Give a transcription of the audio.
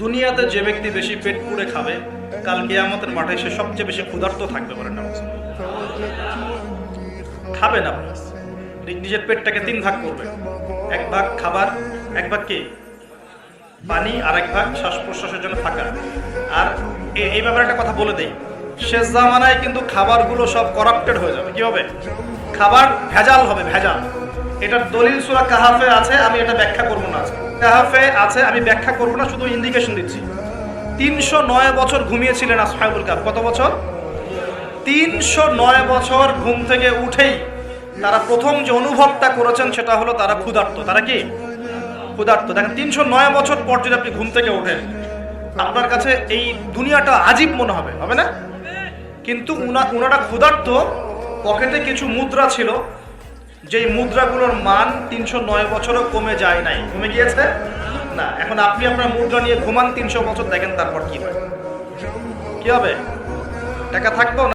দুনিয়াতে যে ব্যক্তি বেশি পেট পুড়ে খাবে, কাল কেয়ামতের মাঠে সে সবচেয়ে বেশি ক্ষুধার্ত থাকবে বলে না খাবে না নিজের পেটটাকে তিন ভাগ করবে। এক ভাগ খাবার, এক ভাগ কি? পানি আর এক ভাগ শ্বাস প্রশ্বাসের জন্য থাকা। আর এই ব্যাপারে একটা কথা বলে দেই। শেষ জামানায় কিন্তু খাবারগুলো সব করাপ্টেড হয়ে যাবে। কি হবে? খাবার ভেজাল হবে, ভেজাল। এটার দলিল সুরা কাহাফে আছে, আমি এটা ব্যাখ্যা করব না কাহাফে আছে, আমি ব্যাখ্যা করব না, শুধু ইন্ডিকেশন দিচ্ছি। তিনশো নয় বছর ঘুমিয়েছিলেন আসহাবুল কাপ কত বছর? তিনশো নয় বছর ঘুম থেকে উঠেই তারা প্রথম যে অনুভবটা করেছেন সেটা হলো তারা ক্ষুধার্ত। তারা কি? ক্ষুধার্ত। দেখেন, তিনশো নয় বছর পর যদি আপনি ঘুম থেকে ওঠেন, আপনার কাছে এই দুনিয়াটা আজীব মনে হবে হবে না? কিন্তু উনারা ক্ষুধার্ত, পকেটে কিছু মুদ্রা ছিল, যেই মুদ্রাগুলোর মান তিনশো নয় বছরও কমে যায় নাই। কমে গিয়েছে? না, এখন আপনি আপনার মুদ্রা নিয়ে ঘুমান তিনশো বছর, দেখেন তারপর কি হবে কি হবে? টাকা থাকতো